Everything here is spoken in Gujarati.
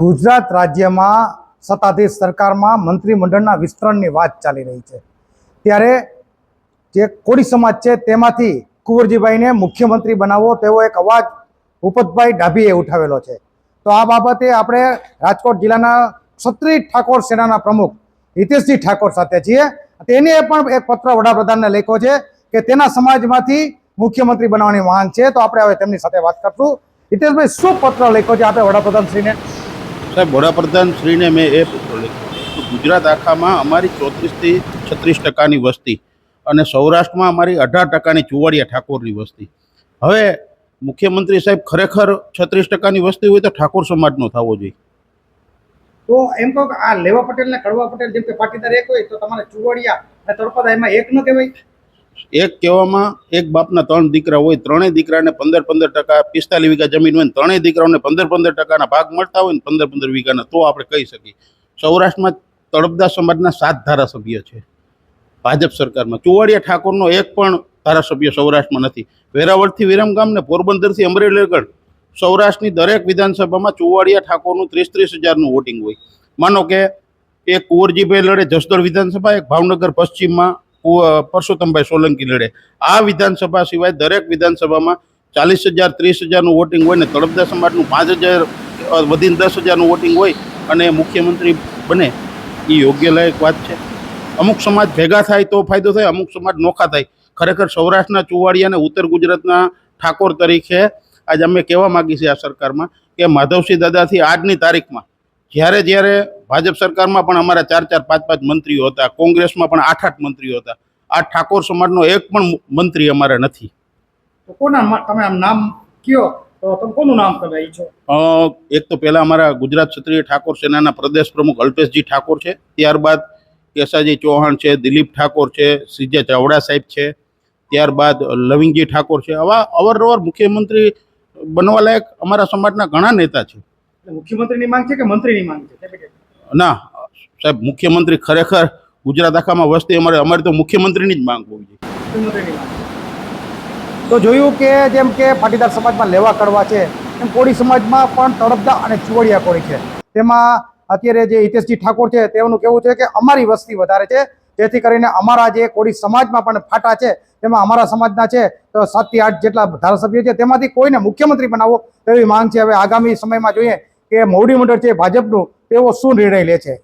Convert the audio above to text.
ગુજરાત રાજ્યમાં સત્તાધીશ સરકારમાં મંત્રીમંડળના વિસ્તરણની વાત ચાલી રહી છે. ત્યારે જે કોળી સમાજ છે તેમાંથી કુંવરજીભાઈને મુખ્યમંત્રી બનાવવો તેવો એક અવાજ ભૂપતભાઈ ડાભીએ ઉઠાવેલો છે. તો આ બાબતે આપણે રાજકોટ જિલ્લાના ક્ષત્રિય ઠાકોર સેનાના પ્રમુખ હિતેશજી ઠાકોર સાથે છીએ. તેને પણ એક પત્ર વડાપ્રધાનને લખ્યો છે કે તેના સમાજમાંથી મુખ્યમંત્રી બનાવવાની માંગ છે. તો આપણે હવે તેમની સાથે વાત કરશું. હિતેશભાઈ, શું પત્ર લખ્યો છે આપણે વડાપ્રધાનશ્રીને? સાહેબ, વડાપ્રધાન શ્રીને મેં એ પત્ર લખ્યો ગુજરાત આખામાં અમારી ચોત્રીસથી છત્રીસ ટકાની વસ્તી અને સૌરાષ્ટ્રમાં અમારી અઢાર ટકાની ચુવાડિયા ઠાકોરની વસ્તી. હવે મુખ્યમંત્રી સાહેબ, ખરેખર છત્રીસ ટકાની વસ્તી હોય તો ઠાકોર સમાજનો થવો જોઈએ. તો એમ કહો કે આ લેવા પટેલ ને કડવા પટેલ જેમ કે પાટીદાર એક હોય તો તમારે ચુવાડિયા અને તળપદા એમાં એક ન કહેવાય. એક કહેવામાં એક બાપના ત્રણ દીકરા હોય, ત્રણેય દીકરાને પંદર પંદર ટકા પિસ્તાલીસ વીઘા જમીન હોય ત્રણેય દીકરાઓને પંદર પંદર ટકાના ભાગ મળતા હોય ને પંદર પંદર વીઘાના, તો આપણે કહી શકીએ. સૌરાષ્ટ્રમાં તળપદા સમાજના સાત ધારાસભ્ય છે. ભાજપ સરકારમાં. ચુવાડિયા ઠાકોરનો એક પણ ધારાસભ્ય સૌરાષ્ટ્રમાં નથી. વેરાવળથી વિરમગામ ને પોરબંદરથી અમરેલી આગળ સૌરાષ્ટ્રની દરેક વિધાનસભામાં ચુવાડિયા ઠાકોરનું ત્રીસ ત્રીસ હજારનું વોટિંગ હોય. માનો કે એક કુંવરજીભાઈ લડે જસદણ વિધાનસભા, એક ભાવનગર પશ્ચિમમાં પરસોત્તમભાઈ સોલંકી લડે. આ વિધાનસભા સિવાય દરેક વિધાનસભામાં ચાલીસ હજાર, ત્રીસ હજારનું વોટિંગ હોય ને તળપદા સમાજનું પાંચ હજાર વધીને દસ હજારનું વોટિંગ હોય અને મુખ્યમંત્રી બને, એ યોગ્ય લાયક વાત છે. અમુક સમાજ ભેગા થાય તો ફાયદો થાય, અમુક સમાજ નોખા થાય. ખરેખર સૌરાષ્ટ્રના ચુવાડિયા અને ઉત્તર ગુજરાતના ઠાકોર તરીકે આજે અમે કહેવા માગીએ છીએ આ સરકારમાં કે માધવસિંહ દાદાથી આજની તારીખમાં જ્યારે જ્યારે ભાજપ સરકારમાં પણ અમારા ચાર ચાર પાંચ પાંચ મંત્રીઓ હતા કોંગ્રેસમાં પણ આઠ આઠ મંત્રીઓ હતા આ ઠાકોર સમાજનો એક પણ મંત્રી અમારે નથી. તો કોના તમે આમ નામ કયો તો તમે કોનું નામ એક તો પહેલા અમારા ગુજરાત ક્ષત્રિય ઠાકોર સેનાના પ્રદેશ પ્રમુખ અલ્પેશજી ઠાકોર છે ત્યારબાદ કેસાજી ચૌહાણ છે દિલીપ ઠાકોર છે સીજે ચાવડા સાહેબ છે ત્યારબાદ લવિંગજી ઠાકોર છે. આવા અવારનવાર મુખ્યમંત્રી બનવા લાયક અમારા સમાજના ઘણા નેતા છે. મુખ્યમંત્રીની માંગ છે કે મંત્રીની માંગ છે? કે ના સાહેબ મુખ્યમંત્રી ખરેખર ગુજરાત આખામાં વસ્તી અમારે અમારે તો મુખ્યમંત્રીની જ માંગ હોવી જોઈએ. તો જોયું કે જેમ કે પાટીદાર સમાજમાં લેવા કડવા છે એમ કોળી સમાજમાં પણ તળપદા અને ચુવડિયા કોળી છે. તેમાં અત્યારે જે હિતેશજી ઠાકોર છે તેઓનું કહેવું છે કે અમારી વસ્તી વધારે છે. જેથી કરીને અમારા જે કોળી સમાજમાં પણ ફાટા છે તેમાં અમારા સમાજના છે તો સાતથી આઠ જેટલા ધારાસભ્યો છે તેમાંથી કોઈને મુખ્યમંત્રી બનાવો તેવી માંગ છે. હવે આગામી સમયમાં જોઈએ કે મોવડી મંડળ છે ભાજપનું તેઓ શું નિર્ણય લે છે?